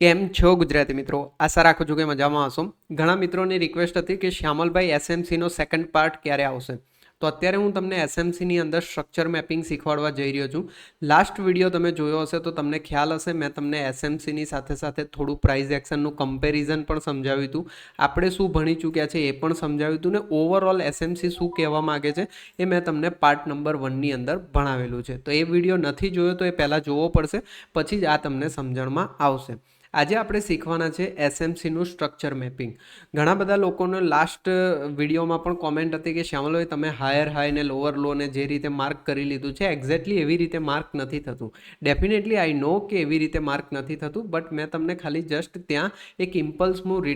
કેમ છો ગુજરાતી મિત્રો? આશા રાખું છું કે મજામાં હશો. ઘણા મિત્રોની રિક્વેસ્ટ હતી કે શ્યામલભાઈ એસએમસીનો સેકન્ડ પાર્ટ ક્યારે આવશે? તો અત્યારે હું તમને એસએમસીની અંદર સ્ટ્રક્ચર મેપિંગ શીખવાડવા જઈ રહ્યો છું. લાસ્ટ વીડિયો તમે જોયો હશે તો તમને ખ્યાલ હશે, મેં તમને એસએમસીની સાથે સાથે થોડું પ્રાઇઝ એક્શનનું કમ્પેરિઝન પણ સમજાવ્યું હતું. આપણે શું ભણી ચૂક્યા છે એ પણ સમજાવ્યું હતું ને ઓવરઓલ એસએમસી શું કહેવા માગે છે એ મેં તમને પાર્ટ નંબર વનની અંદર ભણાવેલું છે. તો એ વીડિયો નથી જોયો તો એ પહેલાં જોવો પડશે, પછી જ આ તમને સમજણમાં આવશે. આજે આપણે શીખવાના છે એસએમસીનું સ્ટ્રક્ચર મેપિંગ ઘણા બધા લોકોનો લાસ્ટ વિડીયોમાં પણ કોમેન્ટ હતી કે, શ્યામલભાઈ, તમે હાયર હાઈ ને લોઅર લો ને જે રીતે માર્ક કરી લીધું છે એક્ઝેક્ટલી એવી રીતે માર્ક નથી થતું. ડેફિનેટલી આઈ નો કે એવી રીતે માર્ક નથી થતું બટ મેં તમને ખાલી જસ્ટ ત્યાં એક ઇમ્પલ્સ મૂવ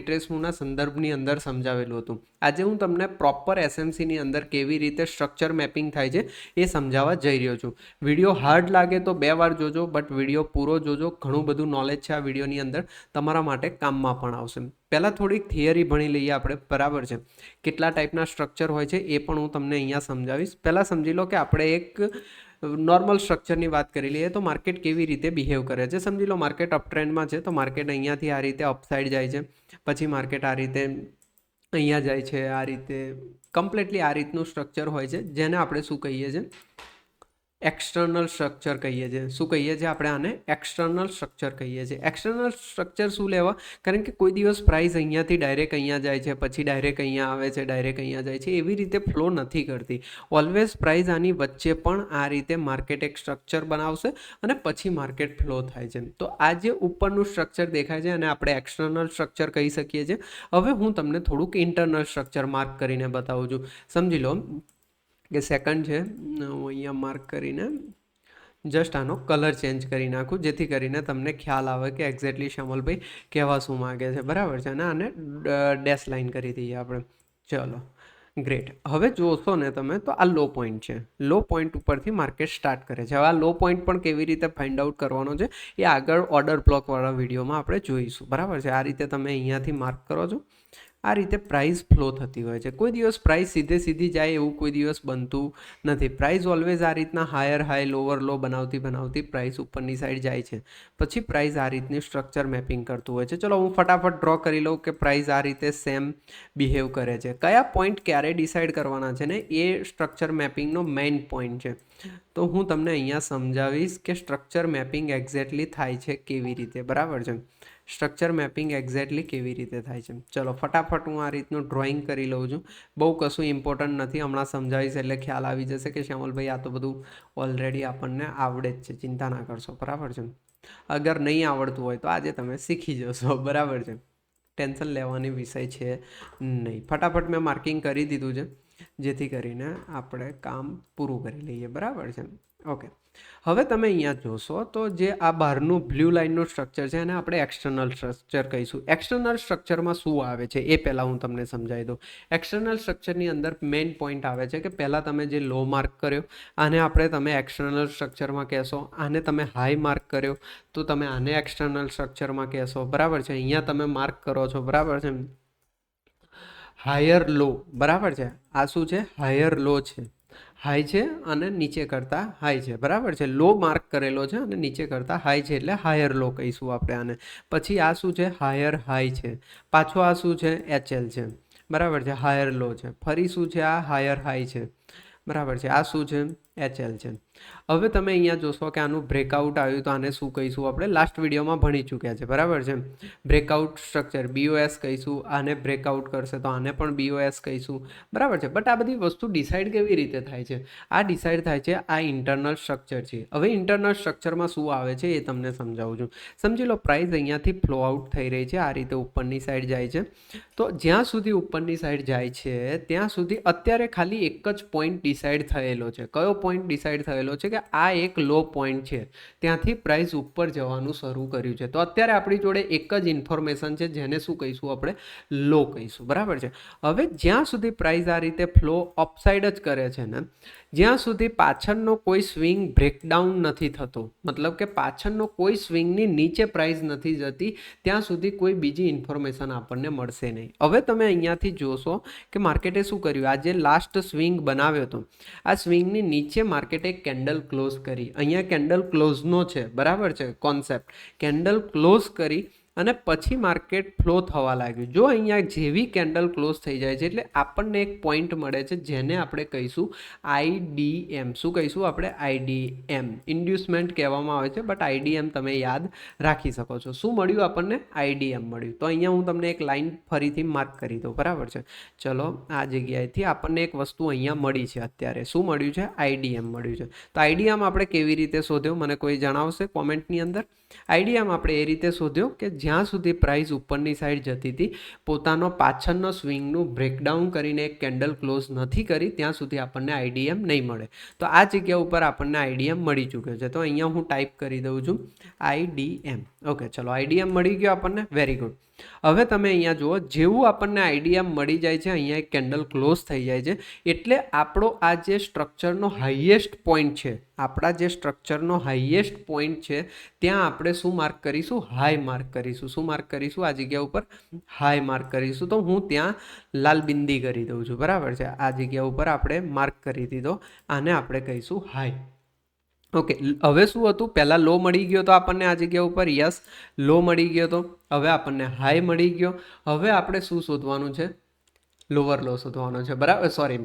સંદર્ભની અંદર સમજાવેલું હતું. આજે હું તમને પ્રોપર એસએમસીની અંદર કેવી રીતે સ્ટ્રક્ચર મેપિંગ થાય છે એ સમજાવવા જઈ રહ્યો છું. વીડિયો હાર્ડ લાગે તો બે વાર જોજો બટ વીડિયો પૂરો જોજો. ઘણું બધું નોલેજ છે આ વિડીયોની અંદર તમારા માટે કામમાં પણ આવશે. પહેલાં થોડીક થિયરી ભણી લઈએ આપણે, બરાબર છે? કેટલા ટાઈપના સ્ટ્રક્ચર હોય છે એ પણ હું તમને અહીંયા સમજાવીશ. પહેલાં સમજી લો કે આપણે એક નોર્મલ સ્ટ્રક્ચરની વાત કરી લઈએ તો માર્કેટ કેવી રીતે બિહેવ કરે છે. સમજી લો માર્કેટ અપ ટ્રેન્ડમાં છે તો માર્કેટ અહીંયાથી આ રીતે અપસાઇડ જાય છે. પછી માર્કેટ આ રીતે અહીંયા જાય છે, આ રીતે કમ્પ્લીટલી આ રીતનું સ્ટ્રક્ચર હોય છે. જેને આપણે શું કહીએ છીએ? એક્સટર્નલ સ્ટ્રક્ચર કહીએ છીએ. શું કહીએ છીએ આપણે આને? એક્સટર્નલ સ્ટ્રક્ચર કહીએ છીએ. એક્સટર્નલ સ્ટ્રક્ચર શું લેવા? કારણ કે કોઈ દિવસ પ્રાઇસ અહીંયાથી ડાયરેક્ટ અહીંયા જાય છે, પછી ડાયરેક્ટ અહીંયા આવે છે ડાયરેક્ટ અહીંયા જાય છે, એવી રીતે ફ્લો નથી કરતી. ઓલવેઝ પ્રાઇસ આની વચ્ચે પણ આ રીતે માર્કેટ એક સ્ટ્રક્ચર બનાવશે અને પછી માર્કેટ ફ્લો થાય છે. તો આ જે ઉપરનું સ્ટ્રક્ચર દેખાય છે અને આપણે એક્સટર્નલ સ્ટ્રક્ચર કહી શકીએ છીએ. હવે હું તમને થોડુંક ઇન્ટરનલ સ્ટ્રક્ચર માર્ક કરીને બતાવું છું. સમજી લો કે સેકન્ડ છે હું અહીંયા માર્ક કરીને જસ્ટ આનો કલર ચેન્જ કરી નાખું, જેથી કરીને તમને ખ્યાલ આવે કે એક્ઝેક્ટલી શ્યામલભાઈ કહેવા શું માગે છે. બરાબર છે? અને આને ડેશ લાઇન કરી દઈએ આપણે. ચલો ગ્રેટ હવે જોશો ને તમે, તો આ લો પોઈન્ટ છે. લો પોઈન્ટ ઉપરથી માર્કેટ સ્ટાર્ટ કરે છે. હવે આ લો પોઈન્ટ પણ કેવી રીતે ફાઇન્ડ આઉટ કરવાનો છે, એ આગળ ઓર્ડર બ્લોકવાળા વિડીયોમાં આપણે જોઈશું. બરાબર છે? આ રીતે તમે અહીંયાથી માર્ક કરો છો. આ રીતે પ્રાઇસ ફ્લો થતી હોય છે. કોઈ દિવસ પ્રાઇસ સીધે સીધી જાય એવું કોઈ દિવસ બનતું નથી. પ્રાઇસ ઓલવેઝ આ રીતના હાયર હાઈ લોઅર લો બનાવતી બનાવતી પ્રાઇસ ઉપરની સાઈડ જાય છે. પછી પ્રાઇસ આ રીતની સ્ટ્રક્ચર મેપિંગ કરતું હોય છે. ચલો હું ફટાફટ ડ્રો કરી લઉં કે પ્રાઇસ આ રીતે સેમ બિહેવ કરે છે. કયા પોઈન્ટ ક્યારે ડિસાઇડ કરવાના છે ને? એ સ્ટ્રક્ચર મેપિંગનો મેઇન પોઈન્ટ છે. તો હું તમને અહીંયા સમજાવીશ કે સ્ટ્રક્ચર મેપિંગ એક્ઝેક્ટલી થાય છે કેવી રીતે. બરાબર છે? સ્ટ્રક્ચર મેપિંગ એક્ઝેક્ટલી કેવી રીતે થાય છે. ચલો, ફટાફટ હું આ રીતનું ડ્રોઈંગ કરી લઉં છું. બહુ કશું ઇમ્પોર્ટન્ટ નથી, હમણાં સમજાવીશ એટલે ખ્યાલ આવી જશે કે શ્યામલભાઈ આ તો બધું ઓલરેડી આપણને આવડે જ છે, ચિંતા ના કરશો, બરાબર છે? અગર નહીં આવડતું હોય તો આજે તમે શીખી જશો, બરાબર છે? ટેન્શન લેવાની વિષય છે નહીં. ફટાફટ મેં માર્કિંગ કરી દીધું છે, જેથી કરીને આપણે કામ પૂરું કરી લઈએ, બરાબર છે? ઓકે. હવે તમે અહીંયા જોશો તો જે આ બહારનું બ્લુ લાઇનનું સ્ટ્રક્ચર છે એને આપણે એક્સટર્નલ સ્ટ્રક્ચર કહીશું. એક્સટર્નલ સ્ટ્રક્ચરમાં શું આવે છે? એ પહેલાં હું તમને સમજાવી દઉં. એક્સટર્નલ સ્ટ્રક્ચરની અંદર મેઇન પોઈન્ટ આવે છે કે પહેલાં તમે જે લો માર્ક કર્યો, આને આપણે તમે એક્સટર્નલ સ્ટ્રક્ચરમાં કહેશો. આને તમે હાઈ માર્ક કર્યો, તો તમે આને એક્સટર્નલ સ્ટ્રક્ચરમાં કહેશો. બરાબર છે? અહીંયા તમે માર્ક કરો છો. બરાબર છે? હાયર લો બરાબર છે? આ શું છે? હાયર લો છે. હાઈ છે અને નીચે કરતાં હાઈ છે. બરાબર છે? લો માર્ક કરેલો છે અને નીચે કરતાં હાઈ છે એટલે હાયર લો કહીશું આપણે આને. પછી આ શું છે? હાયર હાઈ છે. પાછો આ શું છે? એચએલ છે. બરાબર છે? હાયર લો છે. ફરી શું છે આ? હાયર હાઈ છે. બરાબર છે? આ શું છે? એચએલ છે. હવે તમે અહીંયા જોશો કે આનું બ્રેકઆઉટ આવ્યું તો આને શું કહીશું? આપણે લાસ્ટ વિડીયોમાં ભણી ચૂક્યા છે, બરાબર છે? બ્રેકઆઉટ સ્ટ્રક્ચર બીઓએસ કહીશું, આને બ્રેકઆઉટ કરશે તો આને પણ બીઓએસ કહીશું, બરાબર છે? બટ આ બધી વસ્તુ ડિસાઇડ કેવી રીતે થાય છે? આ ડિસાઇડ થાય છે, આ ઇન્ટરનલ સ્ટ્રક્ચર છે. હવે ઇન્ટરનલ સ્ટ્રક્ચરમાં શું આવે છે એ તમને સમજાવું છું. સમજી લો પ્રાઇસ અહીંયાથી ફ્લો આઉટ થઈ રહી છે, આ રીતે ઉપરની સાઈડ જાય છે. તો જ્યાં સુધી ઉપરની સાઈડ જાય છે, ત્યાં સુધી અત્યારે ખાલી એક જ પોઈન્ટ ડિસાઇડ થયેલો છે. કયો પોઈન્ટ ડિસાઇડ થયેલો છે કે આ એક લો પોઈન્ટ છે. ત્યાંથી પ્રાઇસ ઉપર જવાનું શરૂ કર્યું છે. તો અત્યારે આપણી જોડે એક જ ઇન્ફોર્મેશન છે, જેને શું કહીશું આપણે? લો કહીશું. બરાબર છે? હવે જ્યાં સુધી પ્રાઇસ આ રીતે ફ્લો અપસાઇડ જ કરે છે ને જ્યાં સુધી પાછળનો કોઈ સ્વિંગ બ્રેકડાઉન નથી થતો, મતલબ કે પાછળનો કોઈ સ્વિંગની નીચે પ્રાઇસ નથી જતી, ત્યાં સુધી કોઈ બીજી ઇન્ફોર્મેશન આપણને મળશે નહીં. હવે તમે અહીંયાથી જોશો કે માર્કેટે શું કર્યું? આ જે લાસ્ટ સ્વિંગ બનાવ્યો હતો. આ સ્વિંગની નીચે માર્કેટે કેન્ડલ ક્લોઝ કરી. અહીંયા કેન્ડલ ક્લોઝનો છે, બરાબર છે? કોન્સેપ્ટ કેન્ડલ ક્લોઝ કરી અને પછી માર્કેટ ફ્લો થવા લાગ્યું. જો અહીંયા જેવી કેન્ડલ ક્લોઝ થઈ જાય છે, એટલે આપણને એક પોઈન્ટ મળે છે જેને આપણે કહીશું આઈડીએમ શું કહીશું આપણે? આઈડીએમ ઇન્ડ્યુસમેન્ટ કહેવામાં આવે છે, બટ આઈડીએમ તમે યાદ રાખી શકો છો. શું મળ્યું આપણને? આઈડીએમ મળ્યું. તો અહીંયા હું તમને એક લાઇન ફરીથી માર્ક કરી દઉં. બરાબર છે? ચલો, આ જગ્યાએથી આપણને એક વસ્તુ અહીંયા મળી છે અત્યારે. શું મળ્યું છે? આઈડીએમ મળ્યું છે. તો આઈડીએમ આપણે કેવી રીતે શોધ્યો? મને કોઈ જણાવશે કોમેન્ટની અંદર? આઈડિયામ આપણે એ રીતે શોધ્યો કે જ્યાં સુધી પ્રાઇસ ઉપરની સાઈડ જતી હતી, પોતાનો પાછળનો સ્વિંગનું બ્રેકડાઉન કરીને એક કેન્ડલ ક્લોઝ નથી કરી, ત્યાં સુધી આપણને આઈડીએમ નહીં મળે. તો આ જગ્યા ઉપર આપણને આઈડીએમ મળી ચૂક્યો છે. તો અહીંયા હું ટાઈપ કરી દઉં છું આઈડીએમ. ઓકે ચલો આઈડીએમ મળી ગયો આપણને. વેરી ગુડ હવે તમે અહીંયા જુઓ, જેવું આપણને આઈડિયા મળી જાય છે, અહીંયા એક કેન્ડલ ક્લોઝ થઈ જાય છે, એટલે આપણો આ જે સ્ટ્રક્ચરનો હાઈએસ્ટ પોઈન્ટ છે, આપણા જે સ્ટ્રક્ચરનો હાઈએસ્ટ પોઈન્ટ છે, ત્યાં આપણે શું માર્ક કરીશું? હાઈ માર્ક કરીશું. શું માર્ક કરીશું? આ જગ્યા ઉપર હાઈ માર્ક કરીશું. તો હું ત્યાં લાલ બિંદી કરી દઉં છું. બરાબર છે? આ જગ્યા ઉપર આપણે માર્ક કરી દીધો. આને આપણે કહીશું હાઈ ઓકે હવે શું હતું? પહેલાં લો મળી ગયો તો આપણને આ જગ્યા ઉપર, યસ, લો મળી ગયો તો. હવે આપણને હાઈ મળી ગયો. હવે આપણે શું શોધવાનું છે? લોઅર લો શોધવાનો છે, બરાબર? સોરી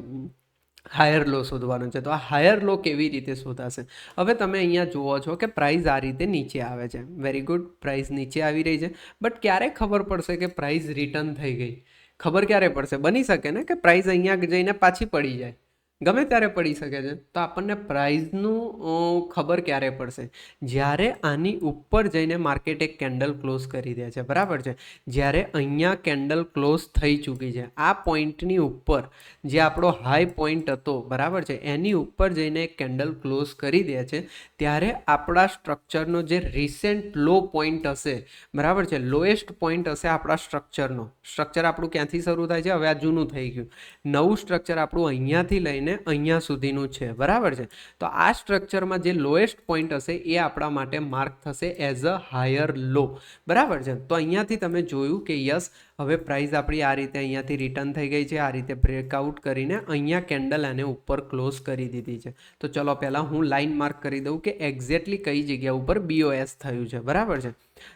હાયર લો શોધવાનો છે. તો આ હાયર લો કેવી રીતે શોધાશે? હવે તમે અહીંયા જુઓ છો કે પ્રાઇસ આ રીતે નીચે આવે છે. વેરી ગુડ પ્રાઇસ નીચે આવી રહી છે. બટ ક્યારે ખબર પડશે કે પ્રાઇસ રિટર્ન થઈ ગઈ? ખબર ક્યારે પડશે? બની શકે ને કે પ્રાઇસ અહીંયા જઈને પાછી પડી જાય. ગમે ત્યારે પડી શકે છે, તો આપણને પ્રાઇઝનું ખબર ક્યારે પડશે? જ્યારે આની ઉપર જઈને માર્કેટ એક કેન્ડલ ક્લોઝ કરી દે છે, બરાબર છે? જ્યારે અહીંયા કેન્ડલ ક્લોઝ થઈ ચૂકી છે, આ પોઈન્ટની ઉપર જે આપણો હાઈ પોઈન્ટ હતો, બરાબર છે? એની ઉપર જઈને એક કેન્ડલ ક્લોઝ કરી દે છે, ત્યારે આપણા સ્ટ્રક્ચરનો જે રિસેન્ટ લો પોઈન્ટ હશે, બરાબર છે? લોએસ્ટ પોઈન્ટ હશે આપણા સ્ટ્રક્ચરનો સ્ટ્રક્ચર આપણું ક્યાંથી શરૂ થાય છે? હવે આ જૂનું થઈ ગયું. નવું સ્ટ્રક્ચર આપણું અહીંયાથી લઈને લઈને અહીંયા સુધીનું છે. બરાબર છે? તો આ સ્ટ્રક્ચરમાં જે લોએસ્ટ પોઈન્ટ હશે, એ આપણા માટે માર્ક થશે એઝ અ હાયર લો બરાબર છે? તો અહીંયાથી તમે જોયું કે યસ હવે પ્રાઇસ આપણી આ રીતે અહીંયાથી રિટર્ન થઈ ગઈ છે. આ રીતે બ્રેકઆઉટ કરીને અહીંયા કેન્ડલ એને ઉપર ક્લોઝ કરી દીધી છે. તો ચલો પહેલાં હું લાઇન માર્ક કરી દઉં કે એક્ઝેક્ટલી કઈ જગ્યા ઉપર બીઓએસ થયું છે. બરાબર છે?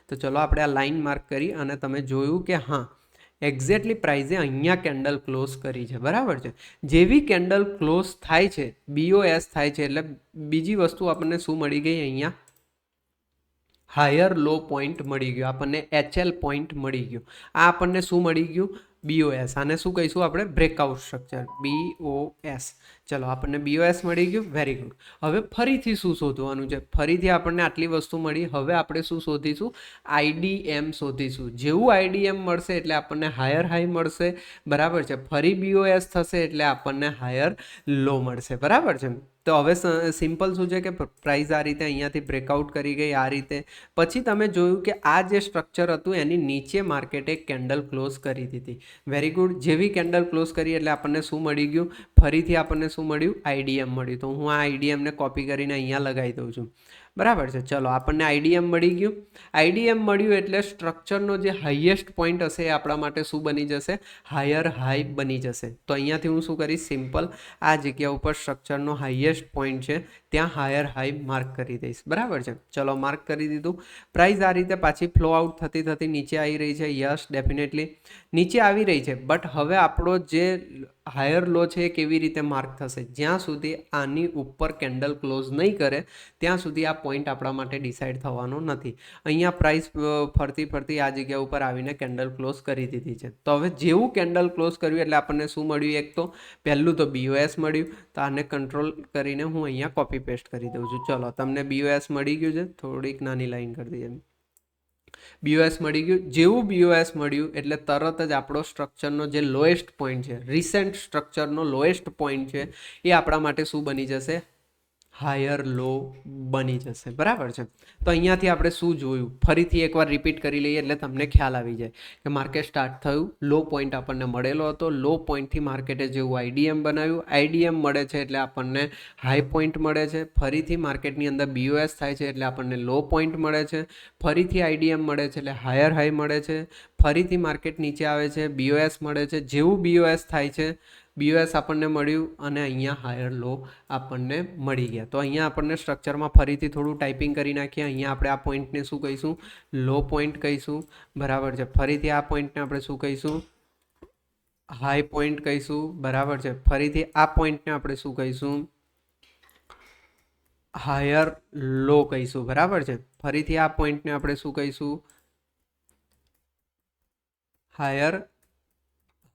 તો ચલો આપણે આ લાઇન માર્ક કરી અને તમે જોયું કે હા એક્ઝેક્ટલી પ્રાઇઝે અહીંયા કેન્ડલ ક્લોઝ કરી છે. બરાબર છે? જેવી કેન્ડલ ક્લોઝ થાય છે બીઓએસ થાય છે, એટલે બીજી વસ્તુ આપણને શું મળી ગઈ અહીંયા? હાયર લો પોઈન્ટ મળી ગયો. આપણને એચએલ પોઈન્ટ મળી ગયો. આ આપણને શું મળી ગયું? બીઓએસ આને શું કહીશું આપણે? Breakout structure. બીઓએસ ચલો, આપણને બીઓએસ મળી ગયું. વેરી ગુડ હવે ફરીથી શું શોધવાનું છે? ફરીથી આપણને આટલી વસ્તુ મળી. હવે આપણે શું શોધીશું? આઈડીએમ શોધીશું. જેવું આઈડીએમ મળશે એટલે આપણને હાયર હાઈ મળશે. બરાબર છે? ફરી બીઓએસ થશે એટલે આપણને હાયર લો મળશે. બરાબર છે? તો હવે સિમ્પલ શું છે કે પ્રાઇસ આ રીતે અહીંયાથી બ્રેકઆઉટ કરી ગઈ, આ રીતે. પછી તમે જોયું કે આ જે સ્ટ્રક્ચર હતું, એની નીચે માર્કેટે કેન્ડલ ક્લોઝ કરી દીધી. વેરી ગુડ જેવી કેન્ડલ ક્લોઝ કરી એટલે આપણને શું મળી ગયું? ફરીથી આપણને શું મળ્યું? આઈડીએમ મળ્યું. તો હું આ આઈડીએમને કોપી કરીને અહીંયા લગાવી દઉં છું. બરાબર છે? ચલો, આપણને આઈડીએમ મળી ગયું. આઈડીએમ મળ્યું એટલે સ્ટ્રક્ચરનો જે હાઈએસ્ટ પોઈન્ટ હશે એ આપણા માટે શું બની જશે? હાયર હાઈ બની જશે. તો અહીંયાથી હું શું કરીશ? સિમ્પલ આ જગ્યા ઉપર સ્ટ્રક્ચરનો હાઈએસ્ટ પોઈન્ટ છે. ત્યાં હાયર હાઈ માર્ક કરી દઈશ. બરાબર છે? ચલો માર્ક કરી દીધું. પ્રાઇસ આ રીતે પાછી ફ્લો આઉટ થતી થતી નીચે આવી રહી છે. યસ ડેફિનેટલી નીચે આવી રહી છે. બટ હવે આપણો જે હાયર લો છે એ કેવી રીતે માર્ક થશે? જ્યાં સુધી આની ઉપર કેન્ડલ ક્લોઝ નહીં કરે, ત્યાં સુધી આ પોઈન્ટ આપણા માટે ડિસાઇડ થવાનો નથી. અહીંયા પ્રાઇસ ફરતી ફરતી આ જગ્યા ઉપર આવીને કેન્ડલ ક્લોઝ કરી દીધી છે. તો હવે જેવું કેન્ડલ ક્લોઝ કર્યું એટલે આપણને શું મળ્યું એક તો? પહેલું તો બીઓએસ મળ્યું. તો આને કંટ્રોલ કરીને હું અહીંયા કોપી પેસ્ટ કરી દઉં છું. ચલો, તમને બીઓએસ મળી ગયું છે. થોડીક નાની લાઈન કરી દઈએ. બીઓએસ મળી ગયું. જેવું બીઓએસ મળ્યું એટલે તરત જ આપણો સ્ટ્રક્ચરનો જે લોએસ્ટ પોઈન્ટ છે રિસેન્ટ સ્ટ્રક્ચરનો લોએસ્ટ પોઈન્ટ છે, એ આપણા માટે શું બની જશે? હાયર લો બની જશે. બરાબર છે? તો અહીંયાથી આપણે શું જોયું? ફરીથી એકવાર રિપીટ કરી લઈએ એટલે તમને ખ્યાલ આવી જાય કે માર્કેટ સ્ટાર્ટ થયું. લો પોઈન્ટ આપણને મળેલો હતો. લો પોઈન્ટથી માર્કેટે જેવું આઈડીએમ બનાવ્યું. આઈડીએમ મળે છે એટલે આપણને હાઈ પોઈન્ટ મળે છે. ફરીથી માર્કેટની અંદર બીઓએસ થાય છે એટલે આપણને લો પોઈન્ટ મળે છે. ફરીથી આઈડીએમ મળે છે એટલે હાયર હાઈ મળે છે. ફરીથી માર્કેટ નીચે આવે છે. બીઓએસ મળે છે. જેવું બીઓએસ થાય છે બીઓએસ આપણને મળ્યું અને અહીંયા હાયર લો આપણને મળી ગયા. તો અહીંયા આપણને સ્ટ્રક્ચરમાં ફરીથી થોડું ટાઈપિંગ કરી નાખીએ. અહીંયા આપણે આ પોઈન્ટને શું કહીશું? લો પોઈન્ટ કહીશું. બરાબર છે. ફરીથી આ પોઈન્ટને આપણે શું કહીશું? હાઈ પોઈન્ટ કહીશું. બરાબર છે. ફરીથી આ પોઈન્ટને આપણે શું કહીશું? હાયર લો કહીશું. બરાબર છે. ફરીથી આ પોઈન્ટને આપણે શું કહીશું? હાયર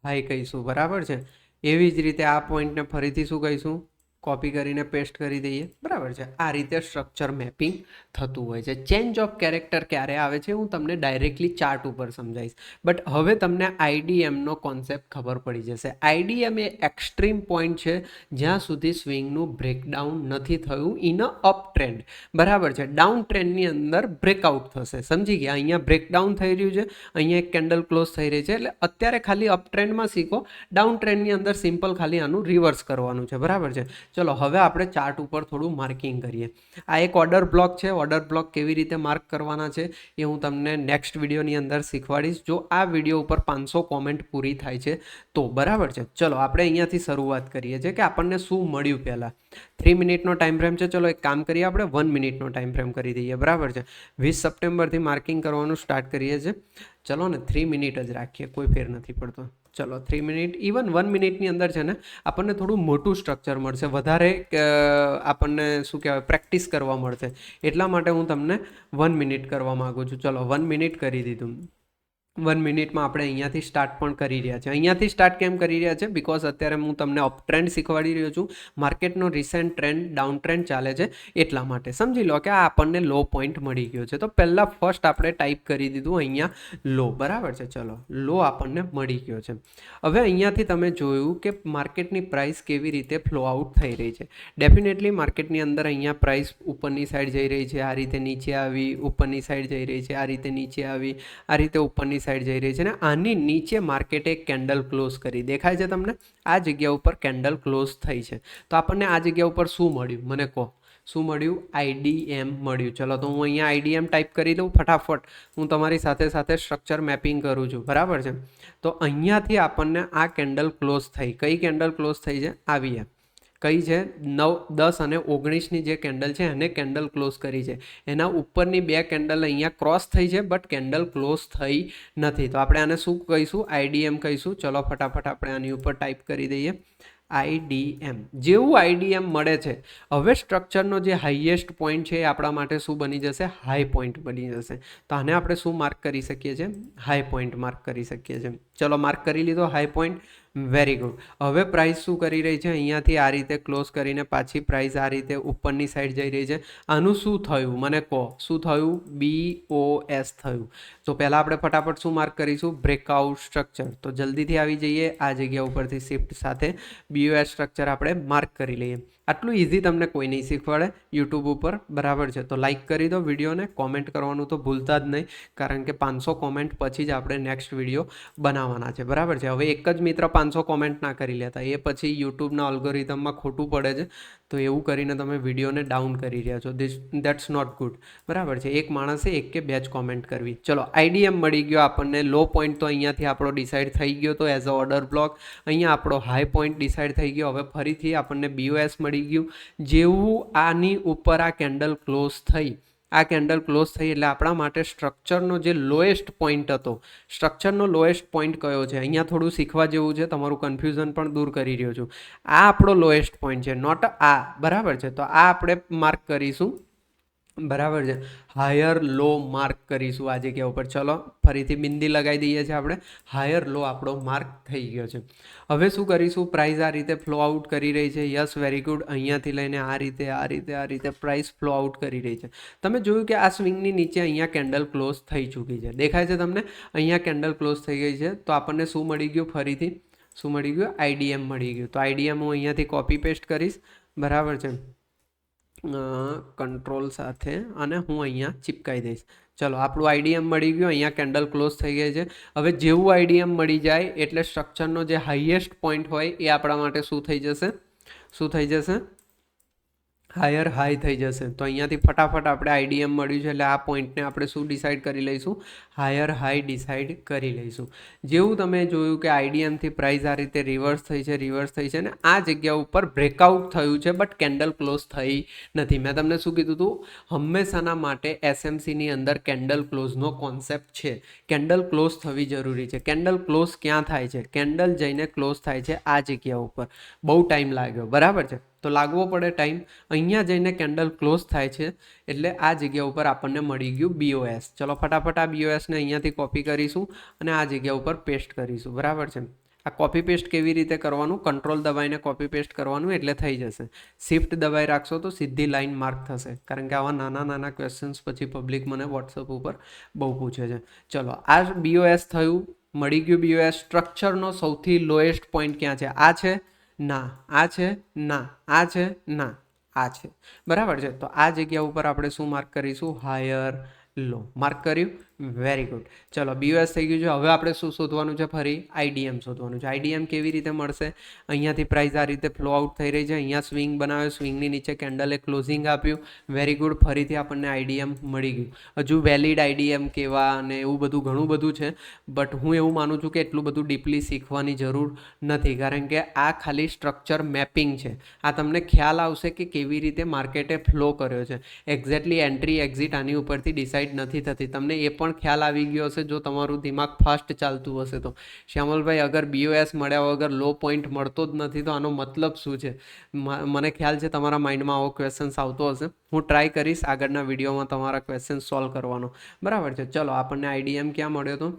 હાઈ કહીશું. બરાબર છે. એવી જ રીતે આ પોઈન્ટને ફરીથી શું કહીશું? કોપી કરીને પેસ્ટ કરી દઈએ. બરાબર છે? આ રીતે સ્ટ્રક્ચર મેપિંગ થતું હોય છે. ચેન્જ ઓફ કેરેક્ટર ક્યારે આવે છે? હું તમને ડાયરેક્ટલી ચાર્ટ ઉપર સમજાવીશ. બટ હવે તમને આઈડીએમનો કોન્સેપ્ટ ખબર પડી જશે. આઈડીએમ એ એક્સ્ટ્રીમ પોઈન્ટ છે, જ્યાં સુધી સ્વિંગનું બ્રેકડાઉન નથી થયું ઇન અ અપ ટ્રેન્ડ બરાબર છે? ડાઉન ટ્રેન્ડની અંદર બ્રેકઆઉટ થશે. સમજી ગયા? અહીંયા બ્રેકડાઉન થઈ રહ્યું છે. અહીંયા એક કેન્ડલ ક્લોઝ થઈ રહી છે. એટલે અત્યારે ખાલી અપ ટ્રેન્ડમાં શીખો. ડાઉન ટ્રેન્ડની અંદર સિમ્પલ ખાલી આનું રિવર્સ કરવાનું છે. બરાબર છે? ચલો, હવે આપણે ચાર્ટ ઉપર થોડું માર્કિંગ કરીએ. આ એક ઓર્ડર બ્લોક છે. ઓર્ડર બ્લોક કેવી રીતે માર્ક કરવાના છે એ હું તમને નેક્સ્ટ વિડીયોની અંદર શીખવાડીશ. જો આ વીડિયો ઉપર પાંચસો કોમેન્ટ પૂરી થાય છે, તો બરાબર છે. ચલો, આપણે અહીંયાથી શરૂઆત કરીએ છીએ કે આપણને શું મળ્યું પહેલાં. થ્રી મિનિટનો ટાઈમ ફ્રેમ છે. ચલો, એક કામ કરીએ આપણે. વન મિનિટનો ટાઈમ ફ્રેમ કરી દઈએ. બરાબર છે. વીસ સપ્ટેમ્બરથી માર્કિંગ કરવાનું સ્ટાર્ટ કરીએ છીએ. ચલો ને થ્રી મિનિટ જ રાખીએ. કોઈ ફેર નથી પડતો. ચલો થ્રી મિનિટ ઇવન વન મિનિટની અંદર છે ને, આપણને થોડું મોટું સ્ટ્રક્ચર મળશે. વધારે આપણને શું કહેવાય પ્રેક્ટિસ કરવા મળશે. એટલા માટે હું તમને વન મિનિટ કરવા માગું છું. ચલો વન મિનિટ કરી દીધું. વન મિનિટમાં આપણે અહીંયાથી સ્ટાર્ટ પણ કરી રહ્યા છે અહીંયાથી સ્ટાર્ટ કેમ કરી રહ્યા છે? બિકોઝ અત્યારે હું તમને અપ ટ્રેન્ડ શીખવાડી રહ્યો છું. માર્કેટનો રિસેન્ટ ટ્રેન્ડ ડાઉન ટ્રેન્ડ ચાલે છે એટલા માટે. સમજી લો કે આ આપણને લો પોઈન્ટ મળી ગયો છે. તો પહેલાં ફર્સ્ટ આપણે ટાઈપ કરી દીધું અહીંયા લો બરાબર છે? ચલો લો આપણને મળી ગયો છે. હવે અહીંયાથી તમે જોયું કે માર્કેટની પ્રાઇસ કેવી રીતે ફ્લો આઉટ થઈ રહી છે. ડેફિનેટલી માર્કેટની અંદર અહીંયા પ્રાઇસ ઉપરની સાઈડ જઈ રહી છે. આ રીતે નીચે આવી, ઉપરની સાઈડ જઈ રહી છે. આ રીતે નીચે આવી, આ રીતે ઉપરની સાઈડ જઈ રહી છે અને આની નીચે માર્કેટે એક કેન્ડલ ક્લોઝ કરી. દેખાય છે તમને? આ જગ્યા ઉપર કેન્ડલ ક્લોઝ થઈ છે. તો આપણને આ જગ્યા ઉપર શું મળ્યું? મને કહો. શું મળ્યું? આઈડીએમ મળ્યું. ચલો, તો હું અહીંયા આઈડીએમ ટાઈપ કરી દઉં ફટાફટ. હું તમારી સાથે સાથે સ્ટ્રક્ચર મેપિંગ કરું છું. બરાબર છે? તો અહીંયાથી આપણને આ કેન્ડલ ક્લોઝ થઈ. કઈ કેન્ડલ ક્લોઝ થઈ છે? આવી કઈ છે? નવ, દસ અને ઓગણીસની જે કેન્ડલ છે, એને કેન્ડલ ક્લોઝ કરી છે. એના ઉપરની બે કેન્ડલ અહીંયા ક્રોસ થઈ છે, બટ કેન્ડલ ક્લોઝ થઈ નથી. તો આપણે આને શું કહીશું? આઈડીએમ કહીશું. ચલો, ફટાફટ આપણે આની ઉપર ટાઈપ કરી દઈએ. આઈડીએમ જેવું આઈડીએમ મળે છે, હવે સ્ટ્રક્ચરનો જે હાઈએસ્ટ પોઈન્ટ છે એ આપણા માટે શું બની જશે? હાઈ પોઈન્ટ બની જશે. તો આને આપણે શું માર્ક કરી શકીએ છીએ? હાઈ પોઈન્ટ માર્ક કરી શકીએ છીએ. ચલો માર્ક કરી લીધો હાઈ પોઈન્ટ વેરી ગુડ હવે પ્રાઇસ શું કરી રહી છે? અહીંયાથી આ રીતે ક્લોઝ કરીને પાછી પ્રાઇસ આ રીતે ઉપરની સાઈડ જઈ રહી છે. આનું શું થયું? મને કહો. શું થયું? બી ઓ એસ થયું. તો પહેલાં આપણે ફટાફટ શું માર્ક કરીશું? બ્રેકઆઉટ સ્ટ્રક્ચર તો જલ્દીથી આવી જઈએ. આ જગ્યા ઉપરથી શિફ્ટ સાથે બીઓએસ સ્ટ્રક્ચર આપણે માર્ક કરી લઈએ. આટલું ઇઝી તમને કોઈ નહીં શીખવાડે યુટ્યુબ ઉપર, બરાબર છે? તો લાઇક કરી દો વિડીયોને કોમેન્ટ કરવાનું તો ભૂલતા જ નહીં, કારણ કે પાંચસો કોમેન્ટ પછી જ આપણે નેક્સ્ટ વીડિયો બનાવવાના છે, બરાબર છે? હવે એક જ મિત્ર પાંચસો કોમેન્ટ ના કરી લેતા, એ પછી યુટ્યુબના અલ્ગોરિધમમાં ખોટું પડે છે, તો એવું કરીને તમે વિડીયોને ડાઉન કરી રહ્યા છો. ધીસ દેટ્સ નોટ ગુડ બરાબર છે? એક માણસે એક કે બે જ કોમેન્ટ કરવી. ચલો આઈડીએમ મળી ગયો આપણને લો પોઈન્ટ તો અહીંયાથી આપણો ડિસાઇડ થઈ ગયો તો એઝ અ ઓર્ડર બ્લોક અહીંયા આપણો હાઈ પોઈન્ટ ડિસાઇડ થઈ ગયો, હવે ફરીથી આપણને બીઓએસ મળી ગયું. જેવું આની ઉપર આ કેન્ડલ ક્લોઝ થઈ. આ કેન્ડલ ક્લોઝ થઈ એટલે આપણા માટે સ્ટ્રક્ચરનો જે લોએસ્ટ પોઈન્ટ હતો સ્ટ્રક્ચરનો લોએસ્ટ પોઈન્ટ કયો છે? અહીંયા થોડું શીખવા જેવું છે, તમારું કન્ફ્યુઝન પણ દૂર કરી રહ્યો છું. આ આપણો લોએસ્ટ પોઈન્ટ છે નોટ આ, બરાબર છે? તો આ આપણે માર્ક કરીશું. બરાબર છે. હાયર લો માર્ક કરીશું આજે કે ઉપર. ચલો, ફરીથી બિંદી લગાવી દઈએ છીએ આપણે. હાયર લો આપણો માર્ક થઈ ગયો છે. હવે શું કરીશું? પ્રાઇસ આ રીતે ફ્લો આઉટ કરી રહી છે. યસ વેરી ગુડ અહીંયાથી લઈને આ રીતે આ રીતે આ રીતે પ્રાઇસ ફ્લો આઉટ કરી રહી છે. તમે જોયું કે આ સ્વિંગની નીચે અહીંયા કેન્ડલ ક્લોઝ થઈ ચૂકી છે. દેખાય છે તમને? અહીંયા કેન્ડલ ક્લોઝ થઈ ગઈ છે. તો આપણને શું મળી ગયું? ફરીથી શું મળી ગયું? આઈડીએમ મળી ગયું. તો આઈડીએમ હું અહીંયાથી કોપી પેસ્ટ કરીશ. બરાબર છે. કંટ્રોલ સાથે અને હું અહીંયા ચિપકાઈ દઈશ. ચલો, આપણું આઈડીએમ મળી ગયું, અહીંયા કેન્ડલ ક્લોઝ થઈ ગઈ છે. હવે જેવું આઈડીએમ મળી જાય, એટલે સ્ટ્રક્ચરનો જે હાઈએસ્ટ પોઈન્ટ હોય, એ આપણા માટે શું થઈ જશે? શું થઈ જશે? હાયર હાઈ થઈ જશે. તો અહીંયાથી ફટાફટ આપણે આઈડીએમ મળ્યું છે એટલે આ પોઈન્ટને આપણે શું ડિસાઈડ કરી લઈશું? હાયર હાઈ ડિસાઈડ કરી લઈશું. જેવું તમે જોયું કે આઈડીએમથી પ્રાઇસ આ રીતે રિવર્સ થઈ છે રિવર્સ થઈ છે ને આ જગ્યા ઉપર બ્રેકઆઉટ થયું છે બટ કેન્ડલ ક્લોઝ થઈ નથી. મેં તમને શું કીધું હતું? હંમેશાના માટે એસએમસીની અંદર કેન્ડલ ક્લોઝનો કોન્સેપ્ટ છે. કેન્ડલ ક્લોઝ થવી જરૂરી છે. કેન્ડલ ક્લોઝ ક્યાં થાય છે? કેન્ડલ જઈને ક્લોઝ થાય છે આ જગ્યા ઉપર. બહુ ટાઈમ લાગ્યો. બરાબર છે? તો લાગવો પડે ટાઈમ. અહીંયા જઈને કેન્ડલ ક્લોઝ થાય છે, એટલે આ જગ્યા ઉપર આપણને મળી ગયું બીઓએસ ચલો ફટાફટ આ બીઓએસને અહીંયાથી કોપી કરીશું અને આ જગ્યા ઉપર પેસ્ટ કરીશું. બરાબર છે? આ કોપી પેસ્ટ કેવી રીતે કરવાનું? કંટ્રોલ દબાઈને કોપી પેસ્ટ કરવાનું એટલે થઈ જશે. શિફ્ટ દબાઈ રાખશો તો સીધી લાઇન માર્ક થશે. કારણ કે આવા નાના નાના ક્વેશ્ચન્સ પછી પબ્લિક મને વોટ્સઅપ ઉપર બહુ પૂછે છે. ચલો, આ બીઓએસ થયું, મળી ગયું બીઓએસ સ્ટ્રક્ચરનો સૌથી લોએસ્ટ પોઈન્ટ ક્યાં છે? આ છે ના, આ છે, ના, આ છે, ના, આ છે. બરાબર છે? તો આ જગ્યા ઉપર આપણે શું માર્ક કરીશું? હાયર લો માર્ક કર્યું? Very good. ચલો બીઓએસ થઈ ગયું છે. હવે આપણે શું શોધવાનું છે? ફરી આઈડીએમ શોધવાનું છે. આઈડીએમ કેવી રીતે મળશે? અહીંયાથી પ્રાઇસ આ રીતે ફ્લો આઉટ થઈ રહી છે. અહીંયા સ્વિંગ બનાવ્યો. સ્વિંગની નીચે કેન્ડલે ક્લોઝિંગ આપ્યું. વેરી ગુડ ફરીથી આપણને આઈડીએમ મળી ગયું. હજુ વેલિડ આઈડીએમ કેવા અને એવું બધું ઘણું બધું છે. બટ હું એવું માનું છું કે એટલું બધું ડીપલી શીખવાની જરૂર નથી. કારણ કે આ ખાલી સ્ટ્રક્ચર મેપિંગ છે. આ તમને ખ્યાલ આવશે કે કેવી રીતે માર્કેટે ફ્લો કર્યો છે. એક્ઝેક્ટલી એન્ટ્રી એક્ઝિટ આની ઉપરથી ડિસાઇડ નથી થતી. તમને એ પણ ખ્યાલ આવી ગયો હશે જો તમારું દિમાગ ફાસ્ટ ચાલતું હશે તો. શ્યામલભાઈ, અગર બીઓએસ મળ્યા વગર લો પોઈન્ટ મળતો જ નથી, તો આનો મતલબ શું છે? મને ખ્યાલ છે તમારા માઇન્ડમાં આવો ક્વેશ્ચન્સ આવતો હશે. હું ટ્રાય કરીશ આગળના વિડીયોમાં તમારા ક્વેશ્ચન સોલ્વ કરવાનો. બરાબર છે? ચલો, આપણને આઈડીએમ ક્યાં મળ્યો હતો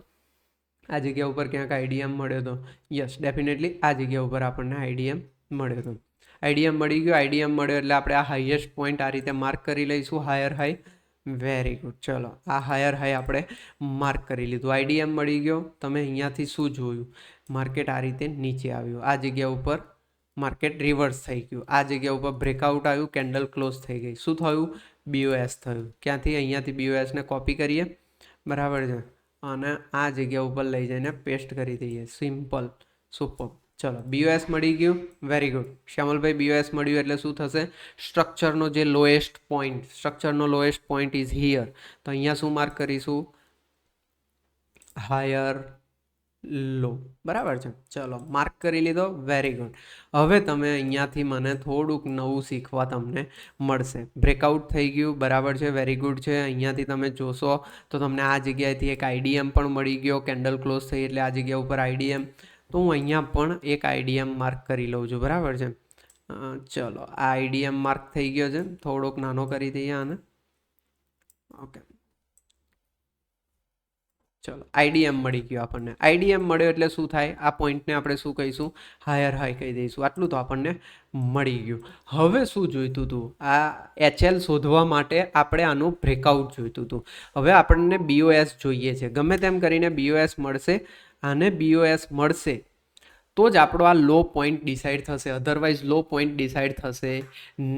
આ જગ્યા ઉપર ક્યાંક આઈડીએમ મળ્યો હતો યસ ડેફિનેટલી આ જગ્યા ઉપર આપણને આઈડીએમ મળ્યો હતો આઈડીએમ મળી ગયો આઈડીએમ મળ્યો એટલે આપણે આ હાઈએસ્ટ પોઈન્ટ આ રીતે માર્ક કરી લઈશું હાયર હાઈ વેરી ગુડ ચલો, આ હાયર હાઈ આપણે માર્ક કરી લીધું. આઈડીએમ મળી ગયો. તમે અહીંયાથી શું જોયું? માર્કેટ આ રીતે નીચે આવ્યું. આ જગ્યા ઉપર માર્કેટ રિવર્સ થઈ ગયું. આ જગ્યા ઉપર બ્રેકઆઉટ આવ્યું. કેન્ડલ ક્લોઝ થઈ ગઈ. શું થયું? બીઓએસ થયું. ક્યાંથી? અહીંયાથી બીઓએસને કોપી કરીએ. બરાબર છે? અને આ જગ્યા ઉપર લઈ જઈને પેસ્ટ કરી દઈએ. સિમ્પલ સુપર ચલો બીઓએસ મળી ગયું. વેરી ગુડ શ્યામલભાઈ બીઓએસ મળ્યું એટલે શું થશે? સ્ટ્રક્ચરનો જે લોએસ્ટ પોઈન્ટ સ્ટ્રક્ચરનો લોએસ્ટ પોઈન્ટ ઇઝ હિયર તો અહીંયા શું માર્ક કરીશું? હાયર લો બરાબર છે? ચલો માર્ક કરી લીધો. વેરી ગુડ હવે તમે અહીંયાથી મને થોડુંક નવું શીખવા તમને મળશે. બ્રેકઆઉટ થઈ ગયું. બરાબર છે? વેરી ગુડ છે. અહીંયાથી તમે જોશો તો તમને આ જગ્યાએથી એક આઈડીએમ પણ મળી ગયો. કેન્ડલ ક્લોઝ થઈ એટલે આ જગ્યા ઉપર આઈડીએમ તો હું અહીંયા પણ એક આઈડીએમ માર્ક કરી લઉં છું, બરાબર છે? ચલો, આ આઈડીએમ માર્ક થઈ ગયો છે. થોડોક નાનો કરી દઈએ આને. ઓકે ચલો, આઈડીએમ મળી ગયો આપણને. આઈડીએમ મળ્યો એટલે શું થાય? આ પોઈન્ટને આપણે શું કહીશું? હાયર હાઈ કહી દઈશું. આટલું તો આપણને મળી ગયું. હવે શું જોઈતું હતું આ એચએલ શોધવા માટે આપણે આનું બ્રેકઆઉટ જોઈતું હતું હવે આપણને બીઓએસ જોઈએ છે. ગમે તેમ કરીને બીઓએસ મળશે. આને બીઓએસ મળશે. તો જ આપણો આ લો પોઈન્ટ ડિસાઈડ થશે. અધરવાઇઝ લો પોઈન્ટ ડિસાઈડ થશે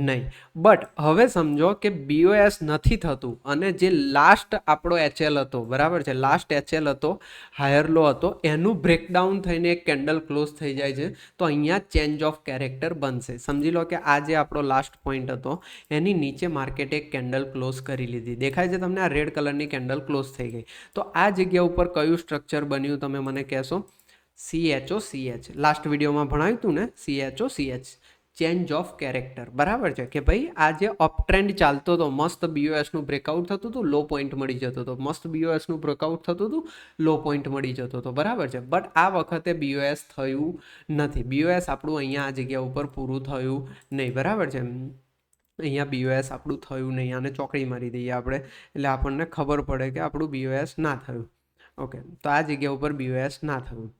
નહીં. બટ હવે સમજો કે બીઓએસ નથી થતું અને જે લાસ્ટ આપણો એચએલ હતો, બરાબર છે? લાસ્ટ એચએલ હતો હાયર લો હતો, એનું બ્રેકડાઉન થઈને એક કેન્ડલ ક્લોઝ થઈ જાય છે. તો અહીંયા ચેન્જ ઓફ કેરેક્ટર બનશે. સમજી લો કે આ જે આપણો લાસ્ટ પોઈન્ટ હતો, એની નીચે માર્કેટે એક કેન્ડલ ક્લોઝ કરી લીધી. દેખાય છે તમને આ રેડ કલરની કેન્ડલ ક્લોઝ થઈ ગઈ. તો આ જગ્યા ઉપર કયું સ્ટ્રક્ચર બન્યું તમે મને કહેશો? સીએચઓ સીએચ લાસ્ટ વિડીયોમાં ભણાવ્યું હતું ને? સીએચ ચેન્જ ઓફ કેરેક્ટર બરાબર છે? કે ભાઈ, આ જે અપટ્રેન્ડ ચાલતો હતો, મસ્ત બીઓએસનું બ્રેકઆઉટ થતું હતું લો પોઈન્ટ મળી જતો હતો. મસ્ત બીઓએસનું બ્રેકઆઉટ થતું હતું લો પોઈન્ટ મળી જતો હતો. બરાબર છે? બટ આ વખતે બીઓએસ થયું નથી. બીઓએસ આપણું અહીંયા આ જગ્યા ઉપર પૂરું થયું નહીં. બરાબર છે? અહીંયા બીઓએસ આપણું થયું નહીં. આને ચોકડી મારી દઈએ આપણે. એટલે આપણને ખબર પડે કે આપણું બીઓએસ ના થયું. ઓકે તો આ જગ્યા ઉપર બીઓએસ ના થયું.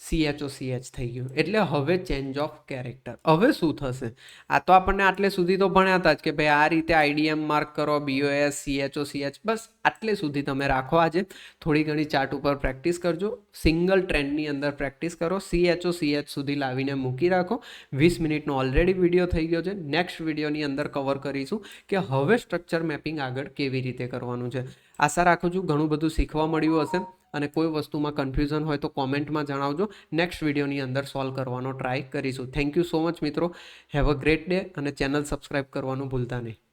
સીએચઓ સીએચ થઈ ગયું. એટલે હવે ચેન્જ ઓફ કેરેક્ટર હવે શું થશે? આ તો આપણને આટલે સુધી તો ભણ્યા હતા જ કે ભાઈ આ રીતે આઈડીએમ માર્ક કરો બીઓએસ સીએચઓ સીએચ બસ આટલે સુધી તમે રાખો આજે. થોડી ઘણી ચાર્ટ ઉપર પ્રેક્ટિસ કરજો. સિંગલ ટ્રેન્ડની અંદર પ્રેક્ટિસ કરો. સીએચઓ સીએચ સુધી લાવીને મૂકી રાખો. વીસ મિનિટનો ઓલરેડી વીડિયો થઈ ગયો છે. નેક્સ્ટ વિડીયોની અંદર કવર કરીશું કે હવે સ્ટ્રક્ચર મેપિંગ આગળ કેવી રીતે કરવાનું છે. આશા રાખું છું ઘણું બધું શીખવા મળ્યું હશે. અને કોઈ વસ્તુમાં કન્ફ્યુઝન હોય તો કોમેન્ટમાં જણાવજો. નેક્સ્ટ વિડીયોની અંદર સોલ્વ કરવાનો ટ્રાય કરીશું. થેન્ક યુ સો મચ મિત્રો. હેવ અ ગ્રેટ ડે અને ચેનલ સબસ્ક્રાઈબ કરવાનું ભૂલતા નહીં.